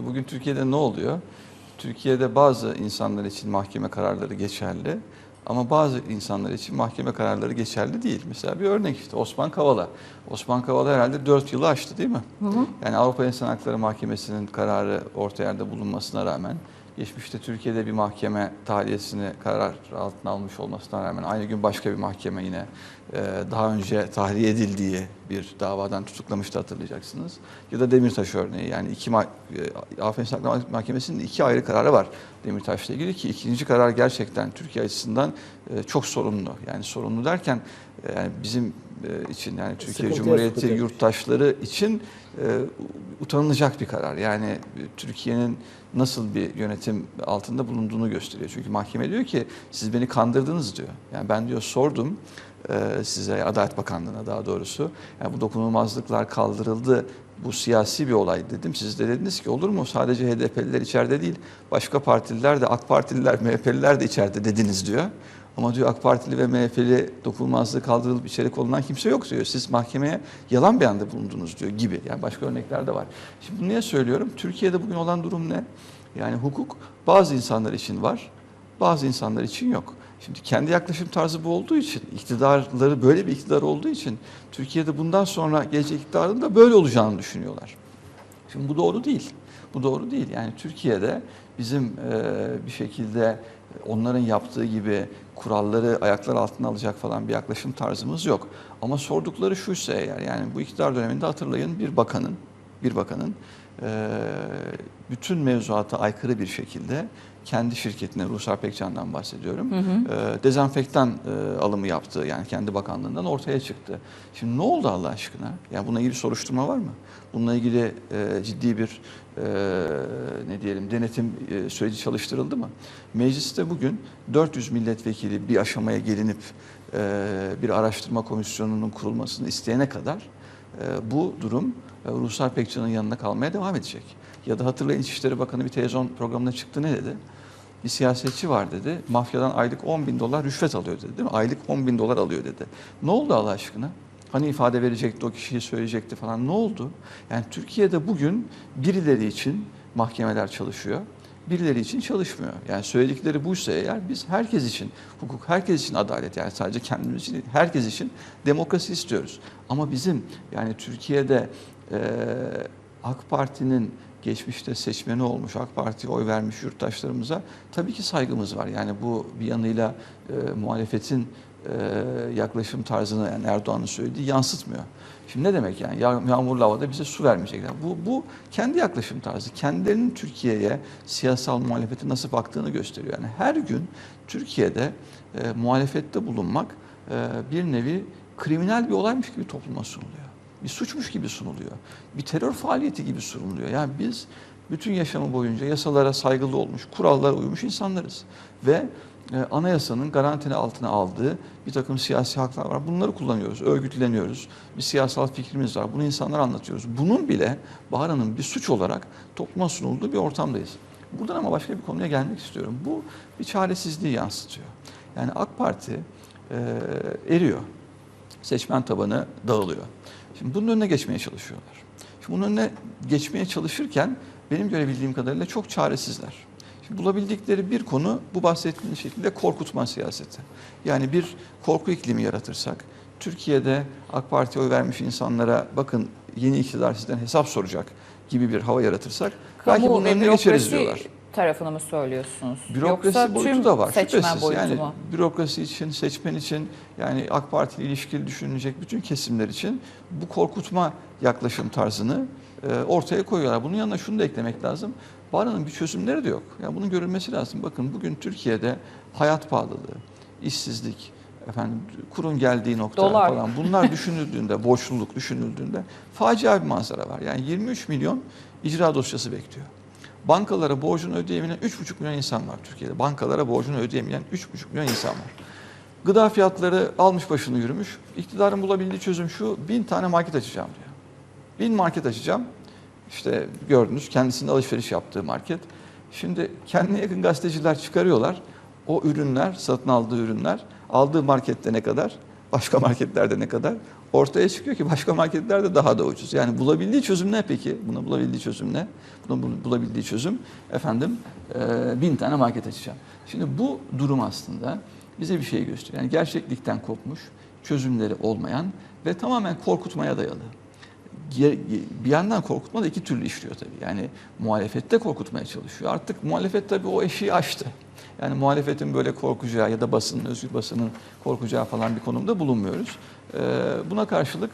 Çünkü bugün Türkiye'de ne oluyor? Türkiye'de bazı insanlar için mahkeme kararları geçerli ama bazı insanlar için mahkeme kararları geçerli değil. Mesela bir örnek işte Osman Kavala. Osman Kavala herhalde 4 yılı aştı değil mi? Yani Avrupa İnsan Hakları Mahkemesi'nin kararı orta yerde bulunmasına rağmen geçmişte Türkiye'de bir mahkeme tahliyesini karar altına almış olmasına rağmen aynı gün başka bir mahkeme yine e, daha önce tahliye edildiği bir davadan tutuklamıştı hatırlayacaksınız. Ya da Demirtaş örneği yani iki e, İnsan Hakları Mahkemesi'nin iki ayrı kararı var Demirtaş'la ilgili ki ikinci karar gerçekten Türkiye açısından e, çok sorunlu. Yani sorunlu derken yani bizim için yani Türkiye Sıkıntıya Cumhuriyeti sokacak. yurttaşları için e, utanılacak bir karar. Yani e, Türkiye'nin nasıl bir yönetim altında bulunduğunu gösteriyor. Çünkü mahkeme diyor ki siz beni kandırdınız diyor. Yani ben diyor sordum e, size Adalet Bakanlığı'na daha doğrusu. Yani bu dokunulmazlıklar kaldırıldı. Bu siyasi bir olay dedim. Siz de dediniz ki olur mu sadece HDP'liler içeride değil başka partililer de AK Partililer MHP'liler de içeride dediniz diyor. Ama diyor AK Partili ve MHP'li dokunulmazlığı kaldırılıp içeri konulan kimse yok diyor. Siz mahkemeye yalan beyanda bulundunuz diyor gibi. Yani başka örnekler de var. Şimdi bunu niye söylüyorum? Türkiye'de bugün olan durum ne? Yani hukuk bazı insanlar için var, bazı insanlar için yok. Şimdi kendi yaklaşım tarzı bu olduğu için, iktidarları böyle bir iktidar olduğu için Türkiye'de bundan sonra gelecek iktidarın da böyle olacağını düşünüyorlar. Şimdi bu doğru değil. Bu doğru değil. Yani Türkiye'de bizim e, bir şekilde onların yaptığı gibi kuralları ayaklar altına alacak falan bir yaklaşım tarzımız yok. Ama sordukları şuysa eğer yani bu iktidar döneminde hatırlayın bir bakanın bir bakanın bütün mevzuata aykırı bir şekilde kendi şirketine Ruhsar Pekcan'dan bahsediyorum. e, dezenfektan e, alımı yaptığı yani kendi bakanlığından ortaya çıktı. Şimdi ne oldu Allah aşkına? Ya buna ilgili soruşturma var mı? Bununla ilgili e, ciddi bir e, ne diyelim denetim e, süreci çalıştırıldı mı? Mecliste bugün 400 milletvekili bir aşamaya gelinip e, bir araştırma komisyonunun kurulmasını isteyene kadar e, bu durum Ruhsar Pekcan'ın yanında kalmaya devam edecek. Ya da hatırlayın İçişleri Bakanı bir televizyon programına çıktı ne dedi? Bir siyasetçi var dedi. Mafyadan aylık 10 bin dolar rüşvet alıyor dedi değil mi? Aylık 10 bin dolar alıyor dedi. Ne oldu Allah aşkına? Hani ifade verecekti, o kişiyi söyleyecekti falan. Ne oldu? Yani Türkiye'de bugün birileri için mahkemeler çalışıyor. Birileri için çalışmıyor. Yani söyledikleri buysa eğer biz herkes için hukuk, herkes için adalet yani sadece kendimiz için değil, herkes için demokrasi istiyoruz. Ama bizim yani Türkiye'de AK Parti'nin geçmişte seçmeni olmuş, AK Parti'ye oy vermiş yurttaşlarımıza tabii ki saygımız var. Yani bu bir yanıyla e, muhalefetin e, yaklaşım tarzını yani Erdoğan'ın söylediği yansıtmıyor. Şimdi ne demek yani Yağ- yağmurlu havada bize su vermeyecekler. Bu, bu kendi yaklaşım tarzı. Kendilerinin Türkiye'ye siyasal muhalefete nasıl baktığını gösteriyor. Yani her gün Türkiye'de e, muhalefette bulunmak e, bir nevi kriminal bir olaymış gibi topluma sunuluyor bir suçmuş gibi sunuluyor. Bir terör faaliyeti gibi sunuluyor. Yani biz bütün yaşamı boyunca yasalara saygılı olmuş, kurallara uymuş insanlarız. Ve e, anayasanın garantini altına aldığı bir takım siyasi haklar var. Bunları kullanıyoruz, örgütleniyoruz. Bir siyasal fikrimiz var. Bunu insanlara anlatıyoruz. Bunun bile Bahar bir suç olarak topluma sunulduğu bir ortamdayız. Buradan ama başka bir konuya gelmek istiyorum. Bu bir çaresizliği yansıtıyor. Yani AK Parti e, eriyor. Seçmen tabanı dağılıyor. Şimdi bunun önüne geçmeye çalışıyorlar. Şimdi bunun önüne geçmeye çalışırken benim görebildiğim kadarıyla çok çaresizler. Şimdi bulabildikleri bir konu bu bahsettiğim şekilde korkutma siyaseti. Yani bir korku iklimi yaratırsak, Türkiye'de AK Parti'ye oy vermiş insanlara bakın yeni iktidar sizden hesap soracak gibi bir hava yaratırsak belki Kamu bunun ve önüne geçeriz diyorlar. Tarafını mı söylüyorsunuz? Bürokrasi Yoksa boyutu tüm da var seçmen şüphesiz. boyutu Yani mu? bürokrasi için, seçmen için, yani AK Parti ile ilişkili düşünülecek bütün kesimler için bu korkutma yaklaşım tarzını e, ortaya koyuyorlar. Bunun yanına şunu da eklemek lazım. Baranın bir çözümleri de yok. Yani bunun görülmesi lazım. Bakın bugün Türkiye'de hayat pahalılığı, işsizlik, efendim kurun geldiği nokta Dolar. falan bunlar düşünüldüğünde, borçluluk düşünüldüğünde facia bir manzara var. Yani 23 milyon icra dosyası bekliyor. Bankalara borcunu ödeyemeyen 3,5 milyon insan var Türkiye'de. Bankalara borcunu ödeyemeyen 3,5 milyon insan var. Gıda fiyatları almış başını yürümüş. İktidarın bulabildiği çözüm şu, bin tane market açacağım diyor. Bin market açacağım. İşte gördünüz kendisinin alışveriş yaptığı market. Şimdi kendine yakın gazeteciler çıkarıyorlar. O ürünler, satın aldığı ürünler, aldığı markette ne kadar, başka marketlerde ne kadar ortaya çıkıyor ki başka marketlerde daha da ucuz. Yani bulabildiği çözüm ne peki? Buna bulabildiği çözüm ne? Buna bul- bulabildiği çözüm efendim e, bin tane market açacağım. Şimdi bu durum aslında bize bir şey gösteriyor. Yani gerçeklikten kopmuş, çözümleri olmayan ve tamamen korkutmaya dayalı. Bir yandan korkutma da iki türlü işliyor tabii. Yani muhalefette korkutmaya çalışıyor. Artık muhalefet tabii o eşiği aştı. Yani muhalefetin böyle korkacağı ya da basının, özgür basının korkacağı falan bir konumda bulunmuyoruz. Ee, buna karşılık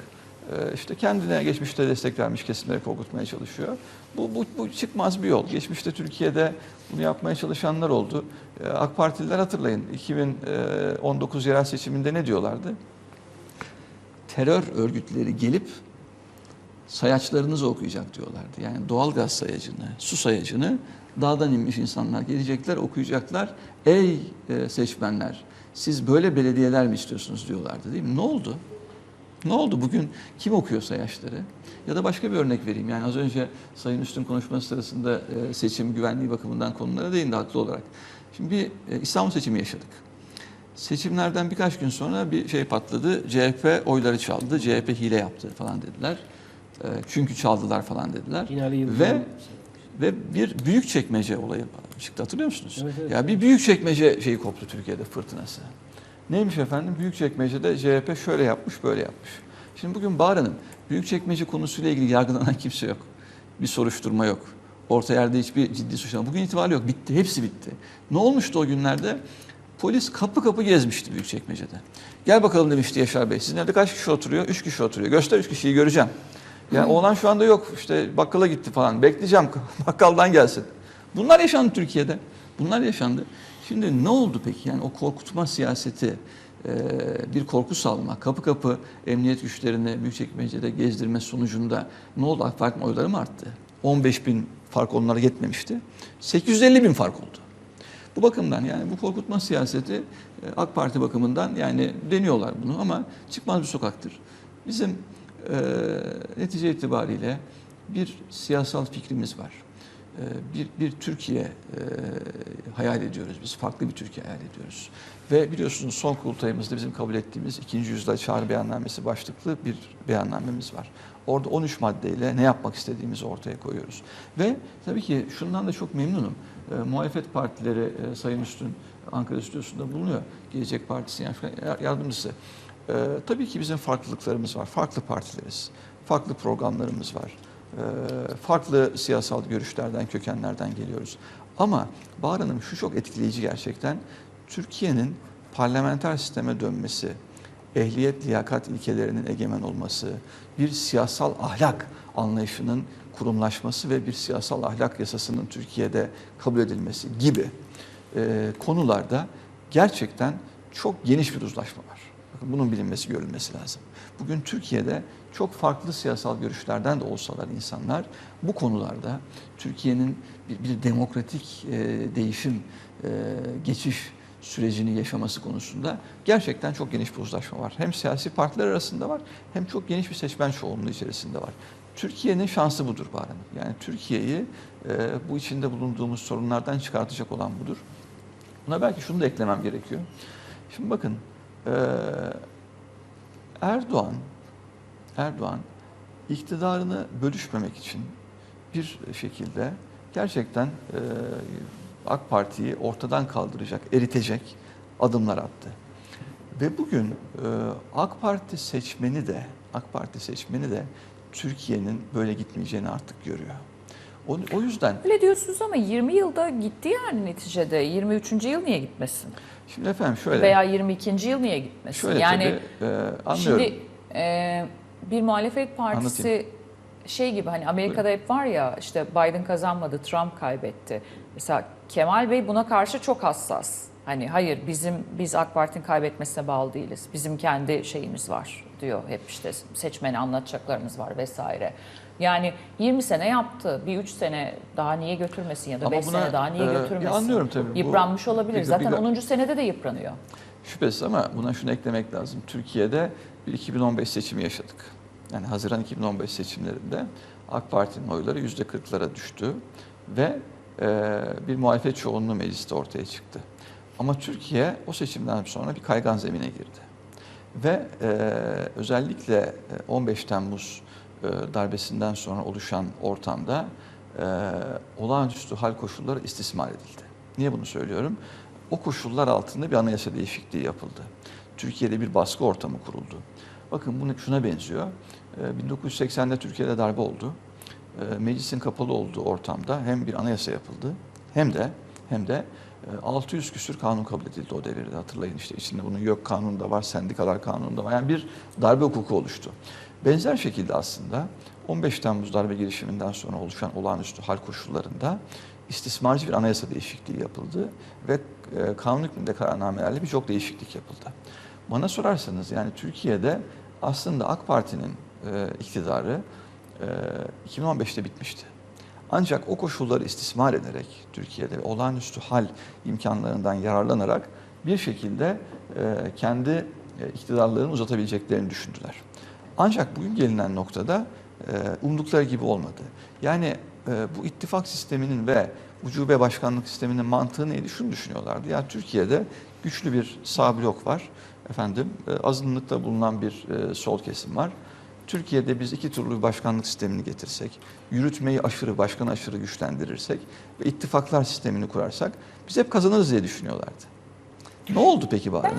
e, işte kendine geçmişte destek vermiş kesimleri korkutmaya çalışıyor. Bu, bu, bu çıkmaz bir yol. Geçmişte Türkiye'de bunu yapmaya çalışanlar oldu. Ee, AK Partililer hatırlayın 2019 yerel seçiminde ne diyorlardı? Terör örgütleri gelip sayaçlarınızı okuyacak diyorlardı. Yani doğalgaz sayacını, su sayacını dağdan inmiş insanlar gelecekler, okuyacaklar. Ey e, seçmenler, siz böyle belediyeler mi istiyorsunuz diyorlardı değil mi? Ne oldu? Ne oldu bugün? Kim okuyor sayaçları? Ya da başka bir örnek vereyim. Yani az önce Sayın Üstün konuşması sırasında e, seçim güvenliği bakımından konulara değindi haklı olarak. Şimdi bir e, İstanbul seçimi yaşadık. Seçimlerden birkaç gün sonra bir şey patladı. CHP oyları çaldı. CHP hile yaptı falan dediler. E, Çünkü çaldılar falan dediler. Ve ve bir büyük çekmece olayı çıktı hatırlıyor musunuz? Evet, evet, ya bir büyük çekmece şeyi koptu Türkiye'de fırtınası. Neymiş efendim? Büyük çekmecede CHP şöyle yapmış, böyle yapmış. Şimdi bugün Bahar Hanım, büyük çekmece konusuyla ilgili yargılanan kimse yok. Bir soruşturma yok. Orta yerde hiçbir ciddi suçlama. Bugün itibariyle yok. Bitti. Hepsi bitti. Ne olmuştu o günlerde? Polis kapı kapı gezmişti büyük çekmecede. Gel bakalım demişti Yaşar Bey. Sizin evde kaç kişi oturuyor? Üç kişi oturuyor. Göster üç kişiyi göreceğim. Yani oğlan şu anda yok. İşte bakkala gitti falan. Bekleyeceğim bakkaldan gelsin. Bunlar yaşandı Türkiye'de. Bunlar yaşandı. Şimdi ne oldu peki? Yani o korkutma siyaseti, bir korku salma, kapı kapı emniyet güçlerini Büyükçekmece'de gezdirme sonucunda ne oldu? AK Parti'nin oyları mı arttı? 15 bin fark onlara yetmemişti. 850 bin fark oldu. Bu bakımdan yani bu korkutma siyaseti AK Parti bakımından yani deniyorlar bunu ama çıkmaz bir sokaktır. Bizim e, netice itibariyle bir siyasal fikrimiz var. E, bir, bir Türkiye e, hayal ediyoruz biz. Farklı bir Türkiye hayal ediyoruz. Ve biliyorsunuz son kurultayımızda bizim kabul ettiğimiz ikinci yüzyılda çağrı beyannamesi başlıklı bir beyannamemiz var. Orada 13 maddeyle ne yapmak istediğimizi ortaya koyuyoruz. Ve tabii ki şundan da çok memnunum. E, muhalefet partileri e, Sayın Üstün Ankara Stüdyosu'nda bulunuyor. Gelecek Partisi yardımcısı. E, tabii ki bizim farklılıklarımız var. Farklı partileriz. Farklı programlarımız var. E, farklı siyasal görüşlerden, kökenlerden geliyoruz. Ama Bahar Hanım şu çok etkileyici gerçekten. Türkiye'nin parlamenter sisteme dönmesi, ehliyet, liyakat ilkelerinin egemen olması, bir siyasal ahlak anlayışının kurumlaşması ve bir siyasal ahlak yasasının Türkiye'de kabul edilmesi gibi e, konularda gerçekten çok geniş bir uzlaşma var. Bakın bunun bilinmesi, görülmesi lazım. Bugün Türkiye'de çok farklı siyasal görüşlerden de olsalar insanlar bu konularda Türkiye'nin bir, bir demokratik e, değişim, e, geçiş sürecini yaşaması konusunda gerçekten çok geniş bir uzlaşma var. Hem siyasi partiler arasında var hem çok geniş bir seçmen çoğunluğu içerisinde var. Türkiye'nin şansı budur Bahar Hanım. Yani Türkiye'yi e, bu içinde bulunduğumuz sorunlardan çıkartacak olan budur. Buna belki şunu da eklemem gerekiyor. Şimdi bakın e, Erdoğan Erdoğan iktidarını bölüşmemek için bir şekilde gerçekten e, AK Parti'yi ortadan kaldıracak, eritecek adımlar attı. Ve bugün e, AK Parti seçmeni de AK Parti seçmeni de Türkiye'nin böyle gitmeyeceğini artık görüyor. O, o yüzden Öyle diyorsunuz ama 20 yılda gitti yani neticede. 23. yıl niye gitmesin? şimdi efendim şöyle Veya 22. yıl niye gitmesin? şöyle yani tabii, e, anlıyorum. şimdi e, bir muhalefet partisi Anlatayım. şey gibi hani Amerika'da hep var ya işte Biden kazanmadı, Trump kaybetti. Mesela Kemal Bey buna karşı çok hassas. Hani hayır bizim biz AK Parti'nin kaybetmesine bağlı değiliz. Bizim kendi şeyimiz var diyor. Hep işte seçmeni anlatacaklarımız var vesaire. Yani 20 sene yaptı. Bir 3 sene daha niye götürmesin ya da Ama 5 buna, sene daha niye e, götürmesin? anlıyorum tabii. Bu- Yıpranmış olabilir. bir- Zaten bir- 10. senede de yıpranıyor. Şüphesiz ama buna şunu eklemek lazım. Türkiye'de bir 2015 seçimi yaşadık. Yani Haziran 2015 seçimlerinde AK Parti'nin oyları %40'lara düştü ve e, bir muhalefet çoğunluğu mecliste ortaya çıktı. Ama Türkiye o seçimden sonra bir kaygan zemine girdi. Ve e, özellikle e, 15 Temmuz e, darbesinden sonra oluşan ortamda e, olağanüstü hal koşulları istismar edildi. Niye bunu söylüyorum? O koşullar altında bir anayasa değişikliği yapıldı. Türkiye'de bir baskı ortamı kuruldu. Bakın bu şuna benziyor. E, 1980'de Türkiye'de darbe oldu. E, Meclisin kapalı olduğu ortamda hem bir anayasa yapıldı hem de hem de e, 600 küsür kanun kabul edildi o devirde hatırlayın işte içinde bunun yok kanunu da var, sendikalar kanunu da var. Yani bir darbe hukuku oluştu. Benzer şekilde aslında 15 Temmuz darbe girişiminden sonra oluşan olağanüstü hal koşullarında istismarcı bir anayasa değişikliği yapıldı ve e, kanun hükmünde kararnamelerle birçok değişiklik yapıldı. Bana sorarsanız yani Türkiye'de aslında AK Parti'nin e, iktidarı e, 2015'te bitmişti. Ancak o koşulları istismar ederek Türkiye'de olağanüstü hal imkanlarından yararlanarak bir şekilde e, kendi e, iktidarlarını uzatabileceklerini düşündüler. Ancak bugün gelinen noktada e, umdukları gibi olmadı. Yani e, bu ittifak sisteminin ve ucube başkanlık sisteminin mantığı neydi? Şunu düşünüyorlardı. Ya Türkiye'de güçlü bir sağ blok var. Efendim e, azınlıkta bulunan bir sol kesim var. Türkiye'de biz iki türlü bir başkanlık sistemini getirsek, yürütmeyi aşırı, başkan aşırı güçlendirirsek ve ittifaklar sistemini kurarsak biz hep kazanırız diye düşünüyorlardı. Ne oldu peki bari?